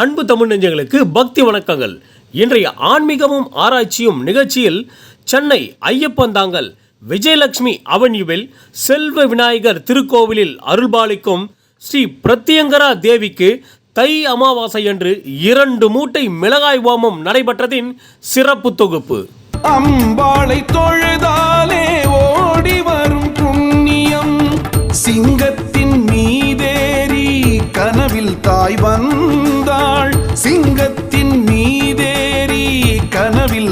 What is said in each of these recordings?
அன்பு தமிழ் நெஞ்சங்களுக்கு பக்தி வணக்கங்கள். இன்றைய ஆன்மீகமும் ஆராய்ச்சியும் நிகழ்ச்சியில் சென்னை ஐயப்பந்தாங்கல் விஜயலட்சுமி அவன்யூவில் செல்வ விநாயகர் திருக்கோவிலில் அருள்பாலிக்கும் ஸ்ரீ பிரத்யங்கரா தேவிக்கு தை அமாவாசை என்று இரண்டு மூட்டை மிளகாய் ஓமம் நடைபெற்றதின் சிறப்பு தொகுப்பு. அம்பாளை தொழுதாலே ஓடி வரும் புண்ணியம். சிங்கத்தை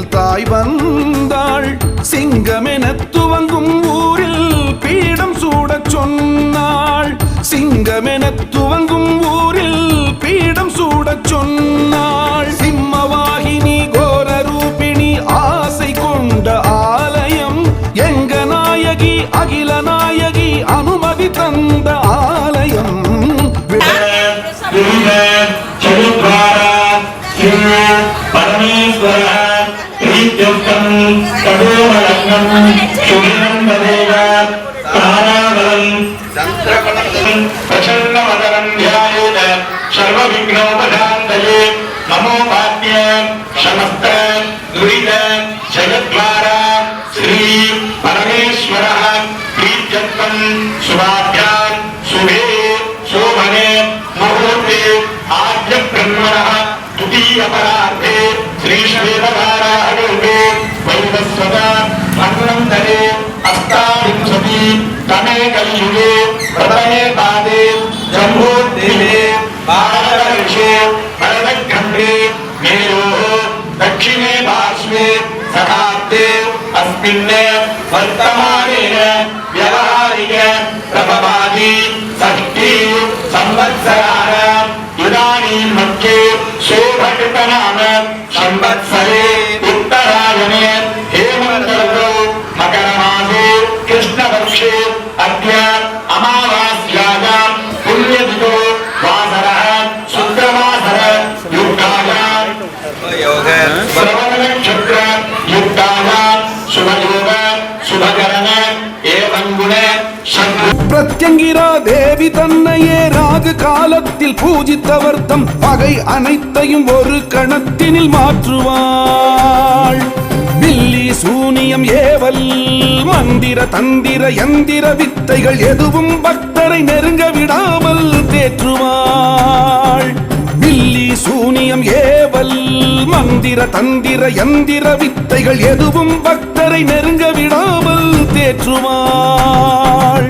தாய் வந்தாள். சிங்கமென துவங்கும் ஊரில் பீடம் சூடச் சொன்னாள். சிங்கமென कलियुगे प्रथमे पादे जम्बोद्दीपे भारतवर्षे भरतखण्डे मेरोः, दक्षिणे पार्श्वे सहाब्दे अस्मिन् वर्तमानेन व्यवहारिक, प्रभवादि, षष्ठी संवत्सराणाम् பிரத்யங்கிரா தேவி தன்னையே ராகு காலத்தில் பூஜித்தவர் தம் பகை அனைத்தையும் ஒரு கணத்தினில் மாற்றுவாள். பில்லி சூனியம் ஏவல் மந்திர தந்திர எந்திர வித்தைகள் எதுவும் பக்தரை நெருங்க விடாமல் தேற்றுவாள். பில்லி சூனியம் ஏவல் மந்திர தந்திர எந்திர வித்தைகள் எதுவும் பக்தரை நெருங்க விடாமல் தேற்றுவாள்.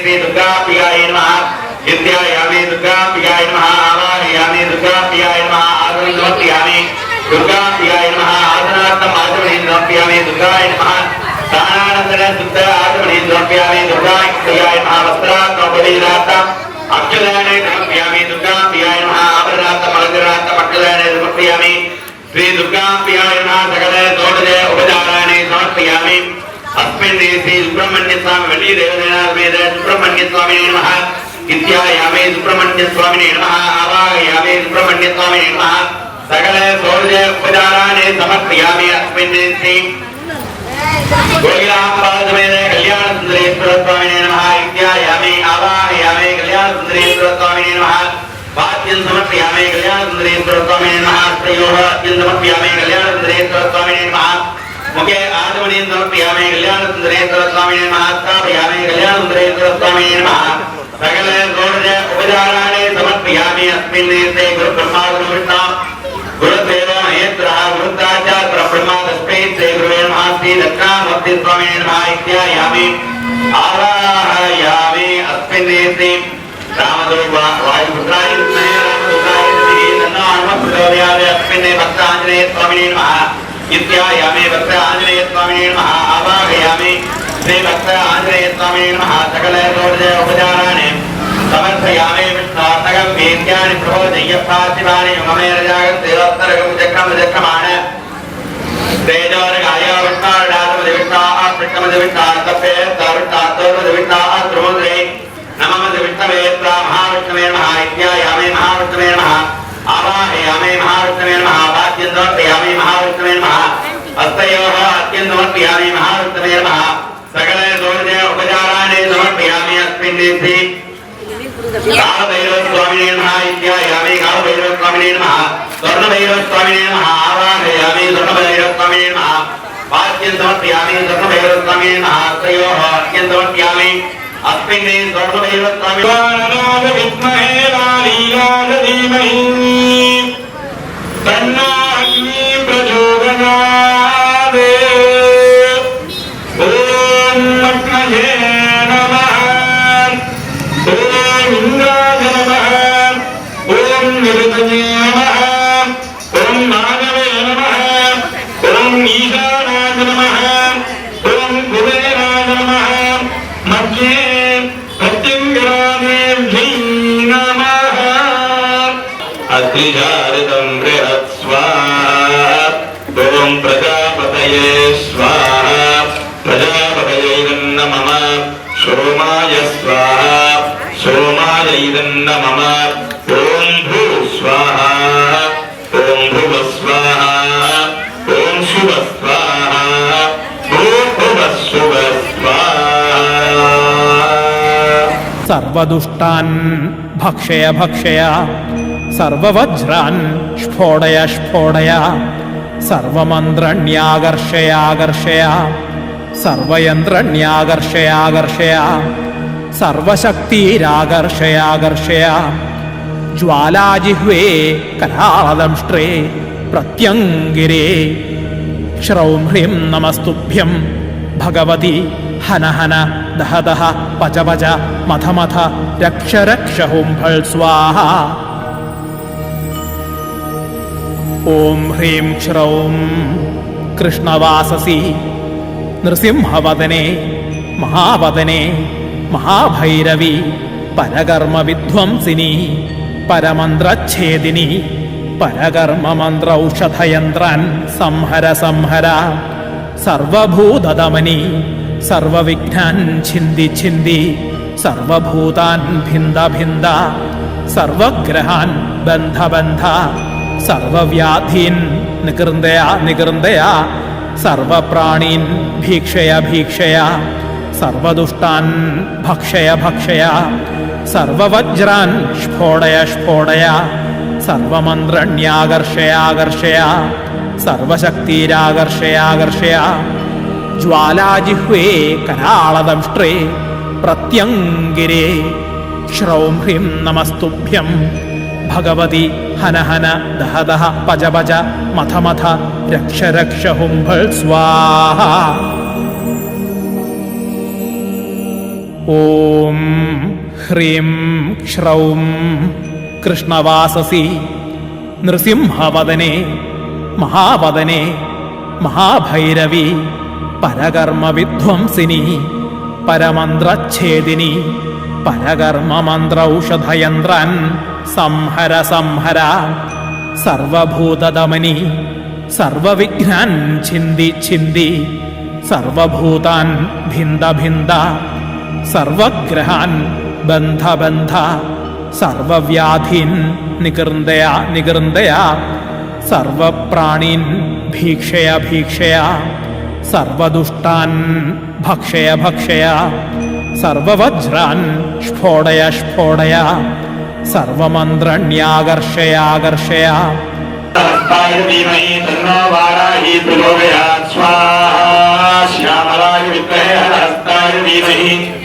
శ్రీ దుర్గా ప్రియాయ నమ. విద్యాయామి దుర్గా ప్రియాయ నమ. ఆవాహయామి దుర్గా ప్రియాయ నమ. ఆదరణోప్యామి దుర్గా ప్రియాయ నమ. ఆదనార్థం ఆచమణీంద్రోప్యామి దుర్గాయ నమ. దానానందన శుద్ధ ఆచమణీంద్రోప్యామి నమ. వస్త్రాత్మోపదీనార్థం అక్షరాణే సమర్ప్యామి దుర్గా నమ. ఆభరణార్థం అలంకరార్థం అక్షరాణే సమర్ప్యామి శ్రీ దుర్గా బ్రహ్మణ్యే శ్రీ సుబ్రహ్మణ్య స్వామి వెళ్ళి దేవదేవాలమేద సుబ్రహ్మణ్య స్వామి నమ. నిత్యాయామే సుబ్రహ్మణ్య స్వామి నమ. ఆవాహయామే సుబ్రహ్మణ్య స్వామి నమ. సకల సౌర్య ఉపచారాన్ని సమర్పయామి అస్మిన్ సమర్పయామే కళ్యాణ సుందరేశ్వర స్వామి నమ. సమర్పయామే కళ్యాణ సుందరేశ్వర స్వామి నమ. ಮುಖ್ಯ ಆದಮಣೇಂದ್ರ ಪ್ರಿಯಾಮೇ ಕಲ್ಯಾಣ ಸುಂದರೇಂದ್ರ ಸ್ವಾಮಿ ಮಹಾತ್ಮ ಪ್ರಿಯಾಮೇ ಕಲ್ಯಾಣ ಸುಂದರೇಂದ್ರ ಸ್ವಾಮಿ ನಮಃ ಸಕಲ ಗೌಡ ಉಪಚಾರಾಣೆ ಸಮರ್ಪಯಾಮಿ ಅಸ್ಮಿನ್ ನೇತೆ ಗುರು ಬ್ರಹ್ಮ ಗುರು ವಿಷ್ಣು ಗುರು ದೇವ ಮಹೇಂದ್ರ ಗುರುತಾಚಾರ್ಯ ಬ್ರಹ್ಮ ತಸ್ಮೈ ಶ್ರೀ ಗುರುವೇ ನಮಃ ಶ್ರೀ ದಕ್ಷಿಣಾಮೂರ್ತಿ ಸ್ವಾಮಿ ನಮಃ ಇತ್ಯಾಯಾಮಿ ಆವಾಹಯಾಮಿ ಅಸ್ಮಿನ್ ನೇತೆ ರಾಮದೂಪ ವಾಯುಪುತ್ರಾಯ ರಾಮದೂಪಾಯ ನನ್ನೋ ಹನುಮ ಪ್ರಚೋದಯಾಮಿ ಅಸ್ಮಿನ್ ಭಕ್ತಾಂಜನೇಯ ಸ್ವಾಮಿನೇ ನಮಃ నిత్యాయామే భక్త ఆంజనేయ స్వామి నమ ఆవాహయామి శ్రీ భక్త ఆంజనేయ స్వామి నమ సకల దోర్జయ ఉపచారాన్ని సమర్థయామే విష్ణార్థకం వేద్యాన్ని ప్రబోధయ్య పార్థివాని మమేర జాగం దేవోత్తరకం చక్రం చక్రమాణ తేజోరగాయ విష్ణార్థమది విష్ణాహ విష్ణమది విష్ణార్థపే తరుష్టార్థోమది విష్ణాహ ధ్రువోదరే నమమది విష్ణవే మహావిష్ణవే మహా ఇత్యాయామే మహావిష్ణవే మహా आवाहयामे महावृत्तमेन महाभाग्यन्द्रप्रियामे महावृत्तमेन महा हस्तयोः अत्यन्तमर्पयामि महावृत्तमेन महा सकले दोर्जे उपचाराणि समर्पयामि अस्मिन् दिवसि कालभैरवस्वामिने नमः इत्यायामि कालभैरवस्वामिने नमः स्वर्णभैरवस्वामिने नमः आवाहयामि स्वर्णभैरवस्वामिने नमः वाक्यं समर्पयामि स्वर्णभैरवस्वामिने नमः हस्तयोः अत्यन्तमर्पयामि अस्मिन् सर्वदेव तमिळनाद विद्महे गणाधिपतये स्वाहा प्रजापतयैरन्नमम सोमाय स्वाहा ॐ भू स्वाहा ॐ भुव स्वाहा ॐ शुभ स्वाहा ॐ भुव शुभ सर्वदुष्टान् भक्षय भक्षय, सर्ववज्रान् स्फोडय स्फोडय സർവമന്ത്രണ്യാകർഷയാകർഷയ. സർവയന്ത്രണ്യാകർഷയാകർഷയ. സർവശക്തിരാകർഷയാകർഷയ. ജ്വാലാജിഹ്വേ കലാദംഷ്ട്രേ പ്രത്യങ്കിരേ. ശ്രൗം ഹ്രീം നമസ്തുഭ്യം. ഭഗവതി ഹനഹന ദഹദഹ പച പച മഥമഥ രക്ഷ രക്ഷ ഹുംഫൾ സ്വാഹ. ഓം ഹ്രീം ക്ഷ്രൗം. കൃഷ്ണവാസസി നൃസിംഹവദനെ മഹാവദനെ മഹാഭൈരവി പരകർമ്മവിധ്വംസിനി പരമന്ത്രച്ഛേദിനി പരകർമ്മമന്ത്രൗഷധയന്ത്രൻ സംഹര സംഹര സർവഭൂതദമനി സർവവിഘ്നാൻ ഛിന്തി ഛിന്തി സർവഭൂതാൻ ഭിന്ദ ഭിന്ദ സർവഗ്രഹാൻ ബന്ധ ബന്ധ സർവവ്യാധീൻ. നികൃന്ദയ നികൃന്ദയ. സർവപ്രാണീൻ ഭീക്ഷയ ഭീക്ഷയ. സർവദുഷ്ടാൻ ഭക്ഷയ ഭക്ഷയ. സർവവജ്രാൻ സ്ഫോടയ സ്ഫോടയ സർവമന്ത്രണ്യാകർഷയാകർഷയ സർവശക്തിരാകർഷയാകർഷയ ജ്വാലാജിഹ്വേ കരാളദംഷ്ട്രേ പ്രത്യങ്കിരേ ശ്രൗം ഹ്രീം നമസ്തുഭ്യം. ഭഗവതി ഹനഹന ദഹദഹ പജപജ മഥമഥ രക്ഷ രക്ഷ ഹുംഭൾ സ്വാഹ. ഓം ഹ്രീം ക്ഷ്രൗം കൃഷ്ണവാസസി നൃസിംഹവദനേ മഹാവദനേ മഹാഭൈരവി പരകർമ്മ വിധ്വംസിനി പരമന്ത്രച്ഛേദിനി പരകർമ്മമന്ത്രൌഷധയന്ത്രൻ സംഹര സംഹര സർവഭൂതദമനി സർവവിഘ്നാൻ ഛിന്തി ഛിന്തി സർവഭൂതാൻ ഭിന്ദ ഭിന്ദ സർവഗ്രഹാൻ ബന്ധ ബന്ധ സർവവ്യാധീൻ നികൃന്ദയ നികൃന്ദയ സർവപ്രാണീൻ ഭീക്ഷയ ഭീക്ഷയ സർവദുഷ്ടാൻ ഭക്ഷയ ഭക്ഷയ സർവവജ്രാൻ സ്ഫോടയ സ്ഫോടയ സർവമന്ത്രണ്യാകർഷയാകർഷയ ശ്യാമലായ വിദ്മഹേ ഹസ്തായ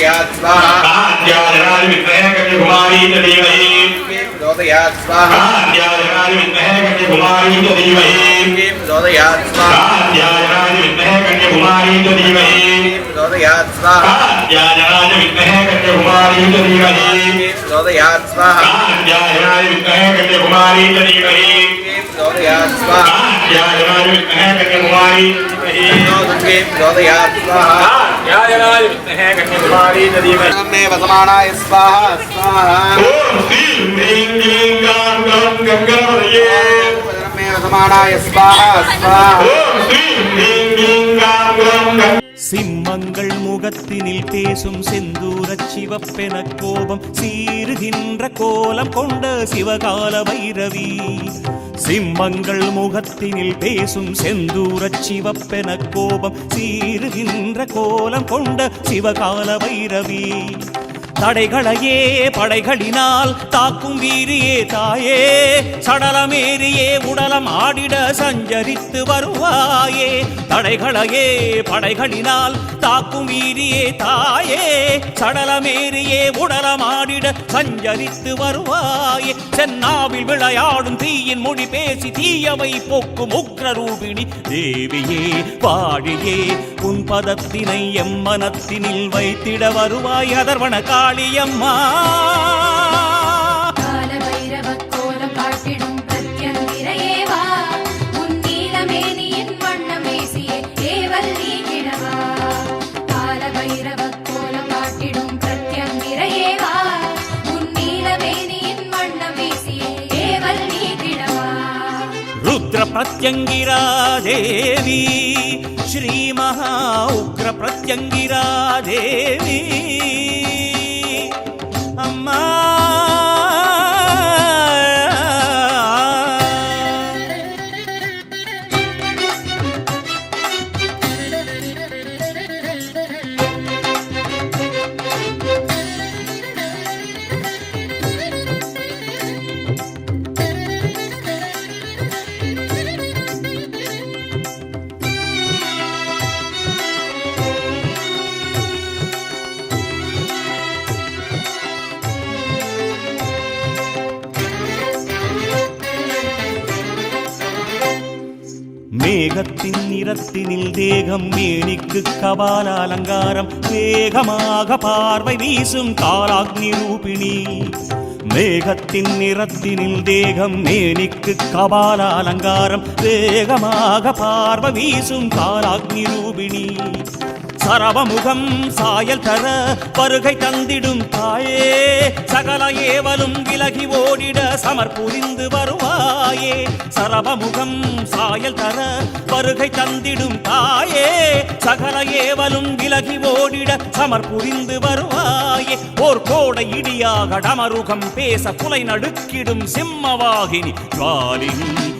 प्रचोदयात् स्वाहा आद्यादिराज विद्महे कन्याकुमारी च धीमहि प्रचोदयात् स्वाहा आद्यादिराज विद्महे कन्याकुमारी च धीमहि प्रचोदयात् स्वाहा आद्यादिराज विद्महे कन्याकुमारी च धीमहि प्रचोदयात् स्वाहा आद्यादिराज विद्महे कन्याकुमारी च धीमहि प्रचोदयात् स्वाहा आद्यादिराज विद्महे कन्याकुमारी च धीमहि प्रचोदयात् स्वाहा आद्यादिराज विद्महे कन्याकुमारी च धीमहि प्रचोदयात् स्वाहा சிம்மங்கள் முகத்தினில் பேசும் செந்தூர சிவப்பென கோபம் சீருகின்ற கோலம் கொண்ட சிவகால வைரவி சிம்மங்கள் முகத்தினில் பேசும் செந்தூரச் சிவப்பென கோபம் சீருகின்ற கோலம் கொண்ட சிவகால வைரவி தடைகளையே படைகளினால் தாக்கும் வீரியே தாயே. சடலமேறியே உடலம் ஆடிட சஞ்சரித்து வருவாயே. தடைகளையே படைகளினால் தாக்கும் வீரியே தாயே. சடலமேறியே உடலம் ஆடிட சஞ்சரித்து வருவாயே. சென்னாவில் விளையாடும் தீயின் மொழி பேசி தீயவை போக்கும் உக்ரரூபிணி தேவியே வாழியே உன் பதத்தினை எம்மனத்தினில் வைத்திட வருவாய் அதர்வன காளியம்மா प्रत्यङ्गिरादेवी श्रीमहा उग्रप्रत्यङ्गिरादेवी अम्मा மேகம் மேனிக்கு கபால அலங்காரம் வேகமாக பார்வை வீசும் காலாக்னி ரூபிணி. மேகத்தின் நிறத்தினில் தேகம் மேனிக்கு கபால அலங்காரம் வேகமாக பார்வை வீசும் காலாக்னி ரூபிணி. சரவமுகம் சாயல் தர வருகை தந்திடும் தாயே. சகல ஏவலும் விலகி ஓடிட சமர் புரிந்து வருவாயே. சரவமுகம் சாயல் தர வருகை தந்திடும் தாயே. சகல ஏவலும் விலகி ஓடிட சமர் புரிந்து வருவாயே. ஓர் கோடை இடியாக டமருகம் பேச புலை நடுக்கிடும் சிம்மவாகினி காலின்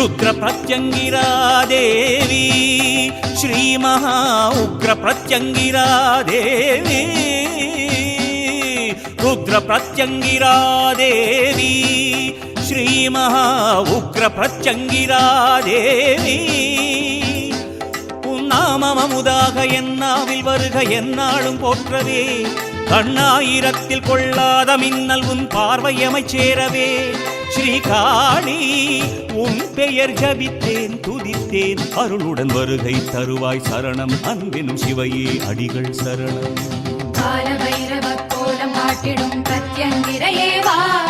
காட்டிடும் பிரத்யங்கிரையேவா, ருத்ர பிரத்யங்கிரா தேவி ஸ்ரீ மகா உக்ர பிரத்யங்கிரா தேவி ருத்ர பிரத்யங்கிரா தேவி ஸ்ரீ மகா உக்ர பிரத்யங்கிரா தேவி உன் நாமமமுதாக என்னாவில் வருக என்னாலும் போற்றவே. கண்ணாயிரத்தில் கொள்ளாத மின்னல் உன் பார்வையமைச் சேரவே. ஸ்ரீகாளி உன் பெயர் ஜபித்தேன் துதித்தேன். அருளுடன் வருகை தருவாய் சரணம் அன்பினும் சிவையே அடிகள் சரணம். கால கோலம் காட்டிடும் பிரத்யங்கிரையே வா.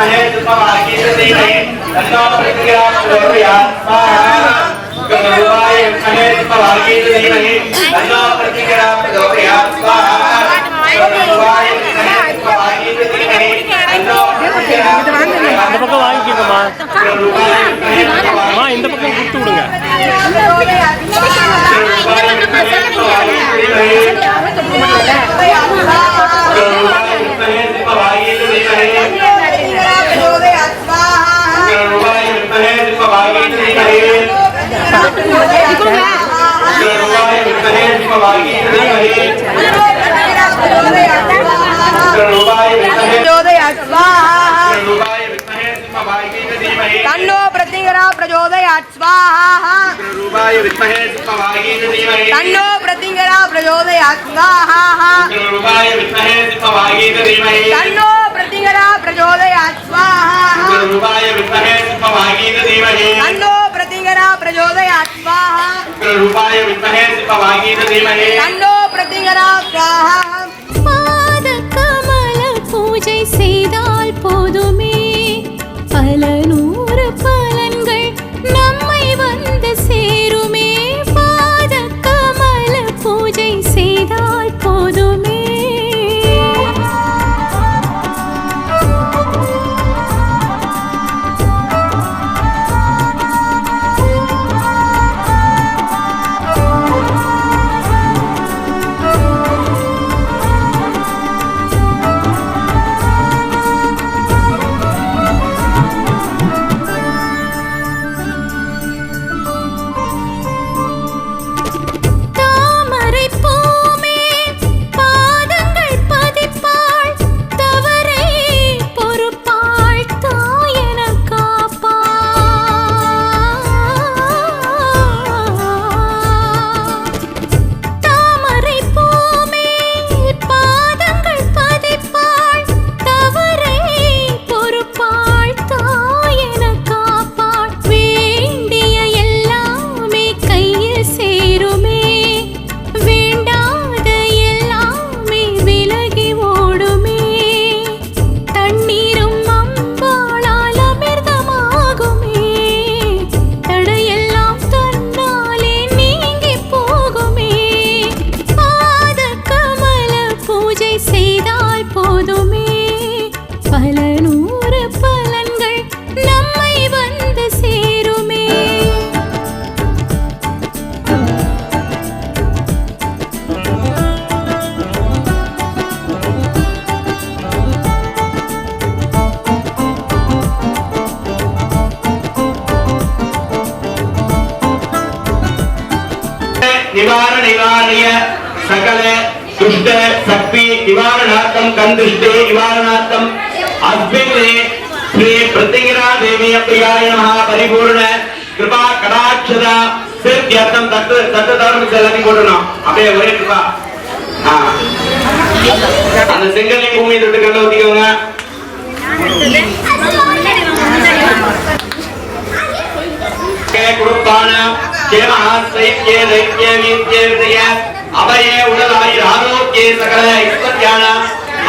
வித்மஹே சுமவாகீத தீமஹி தன்னோ பிரத்யங்கிரா பிரச்சோதயாத் ஸ்வாஹா வித்மஹே தீமஹி தன்னோ பிரச்சோதயாத் ஸ்வாஹா வித்மஹே தீமஹி தன்னோ இந்த பக்கம் வாங்கிக்கோங்கம்மா அம்மா இந்த பக்கம் கொடுத்து விடுங்க பிரரூபாய तन्नो प्रतिंगरा प्रचोदयात् स्वाहा। तन्नो प्रतिंगरा प्रचोदयात् स्वाहा। तन्नो ஈஸ்வரா பிரஜோதயாத் ஸ்வாஹா ரூபாய வித்மஹே சிம்மவாகீத தீமஹி தன்னோ பிரதிங்கரா பூஜை செய்தால் போதுமே பிரியாய மகா பரிபூர்ண கிருபா கடாட்சதா சேர்த்தியர்த்தம் தத்து தத்து தவறு எல்லாத்தையும் போட்டுனோம் அப்படியே ஒரே கிருபா. அந்த செங்கல்லையும் பூமி தொட்டு கண்டு ஊத்திக்கோங்க. கொடுப்பான கேமஹாஸ்தைக்கே தைக்கிய ஆரோக்கிய சகல ஐஸ்வர்யான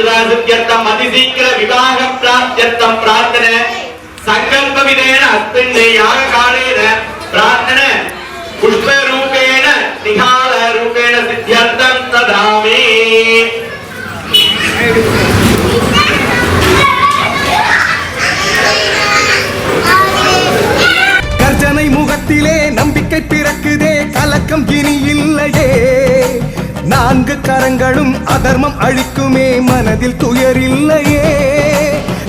ಕ್ಷೇತ್ರಾರ್ಥಿವಾಸಿತ್ಯರ್ಥಂ ಅತಿ ಶೀಘ್ರ ವಿವಾಹ ಪ್ರಾಪ್ತ್ಯರ್ಥಂ ಪ್ರಾರ್ಥನೆ ಸಂಕಲ್ಪ ವಿಧೇನ ಅಸ್ಮಿನ್ ಯಾಗ ಕಾಲೇನ ಪ್ರಾರ್ಥನೆ ಪುಷ್ಪ நான்கு கரங்களும் அதர்மம் அழிக்குமே. மனதில் துயரில்லையே.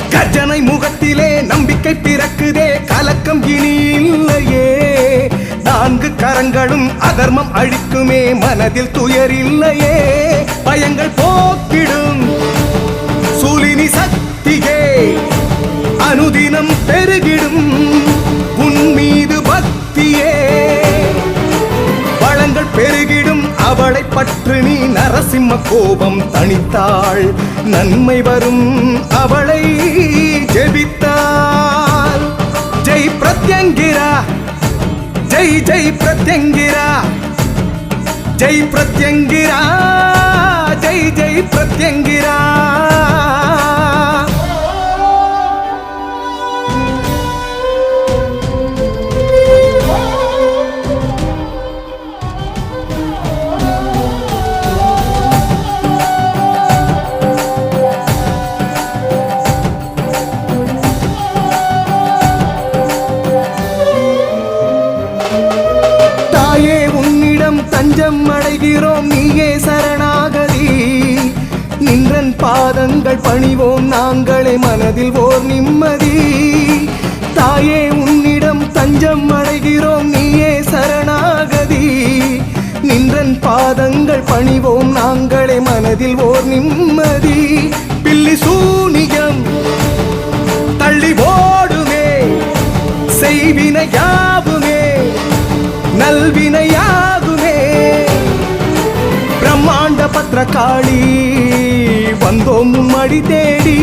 கர்ஜனை முகத்திலே நம்பிக்கை பிறக்குதே. கலக்கம் இனி இல்லையே. நான்கு கரங்களும் அதர்மம் அழிக்குமே. மனதில் துயரில்லையே. பயங்கள் போக்கிடும். சூலினி சக்தியே. அனுதினம் பெருகிடும். அவளை பற்று நீ நரசிம்ம கோபம் தணித்தாள். நன்மை வரும் அவளை ஜெபித்தாள். ஜெய் பிரத்யங்கிரா ஜெய் ஜெய் பிரத்யங்கிரா ஜெய் பிரத்யங்கிரா ஜெய் ஜெய் பிரத்யங்கிரா. தாங்களே மனதில் ஓர் நிம்மதி. தாயே உன்னிடம் தஞ்சம் அடைகிறோம் நீயே சரணாகதி. நின்றன் பாதங்கள் பணிவோம் நாங்களே மனதில் ஓர் நிம்மதி. பில்லி சூனியம் தள்ளி ஓடுமே செய்வினையாவுமே நல்வினையாகுமே. பிரம்மாண்ட பத்திரகாளி வந்தோம் மடி தேடி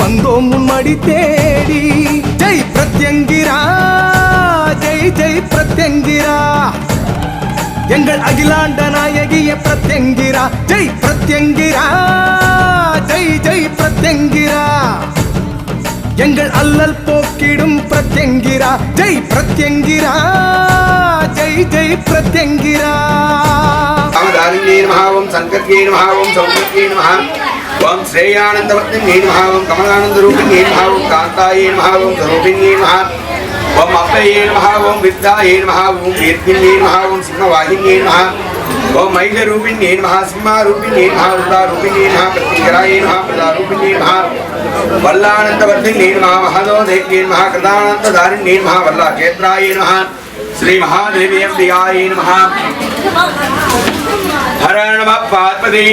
வந்தோம் மும்மடி தேடி. ஜெய் பிரத்யங்கிரா ஜெய் ஜெய் பிரத்யங்கிரா. எங்கள் அகிலாண்ட நாயகிய பிரத்யங்கிரா. ஜெய் பிரத்யங்கிரா ஜெய் ஜெய் பிரத்யங்கிரா. எங்கள் அல்லல் போக்கிடும் பிரத்யங்கிரா. ஜெய் பிரத்யங்கிரா ஜெய் ஜெய் பிரத்யங்கிரா. சௌந்தர்யே மகாவும் சங்கர்யே மகாவும் சௌந்தர்யே மகா त्वं श्रेयानन्दवर्तिं ये महावं, कमलानन्दरूपिं ये महावं, कान्तायै महावं महा ओम अप्पये नमः ओम विद्याये नमः ओम कीर्तिन्ये नमः ओम सिंहवाहिन्ये नमः ओम मैगरूपिण्ये नमः प्रतिकराये वल्लाक्षेत्राये प्रियाये ஹர நம பார்வதி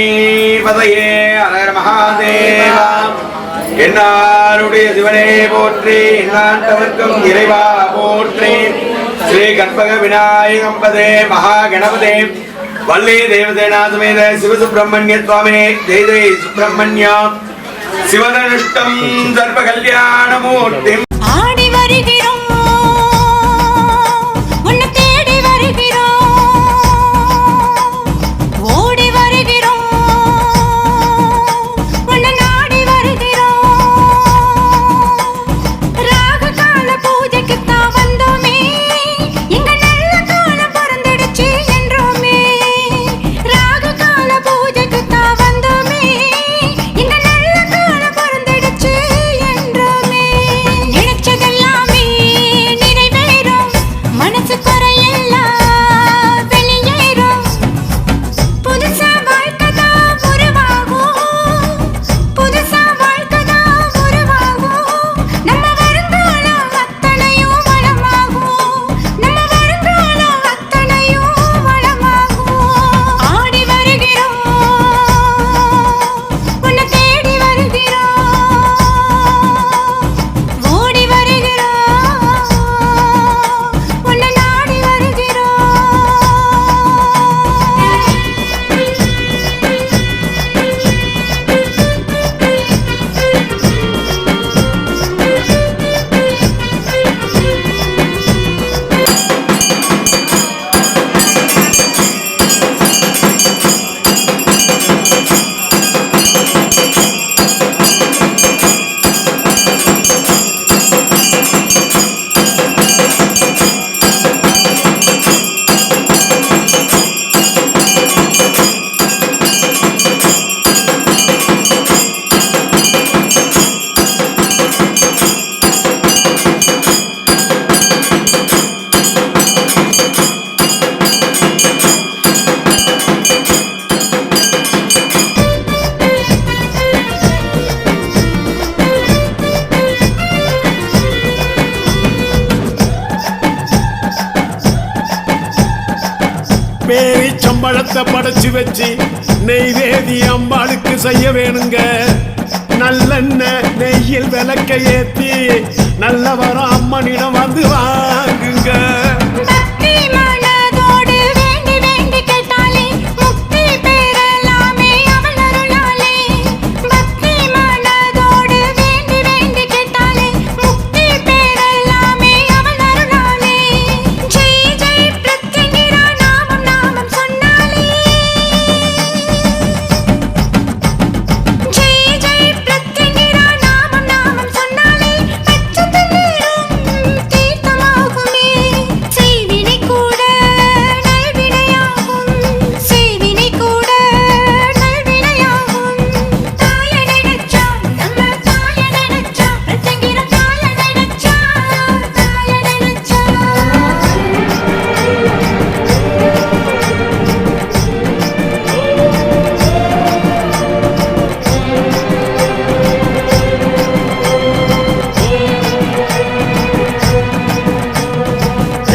பதையே ஹர மகாதேவ என்னாருடைய சிவனே போற்றி என்னாண்டவர்க்கும் இறைவா போற்றி. ஸ்ரீ கற்பக விநாயகம்பதே மகா கணபதே. வள்ளி தேவதேநாதமேத சிவசுப்பிரமணிய சுவாமி ஜெய ஜெய சுப்பிரமணியா சிவதனுஷ்டம் சர்வ கல்யாணமூர்த்தி. வச்சு நெய்வேதி அம்பாளுக்கு செய்ய வேணுங்க. நல்லெண்ணெய் நெய்யில் விளக்க ஏத்தி நல்லவரம்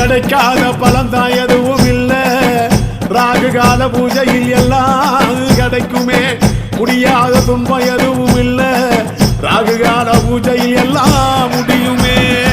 கிடைக்காத பலம் தான் எதுவும் இல்லை. ராகு கால பூஜையில் எல்லாம் கிடைக்குமே. முடியாத துன்பம் எதுவும் இல்லை. ராகு கால பூஜையில் எல்லாம் முடியுமே.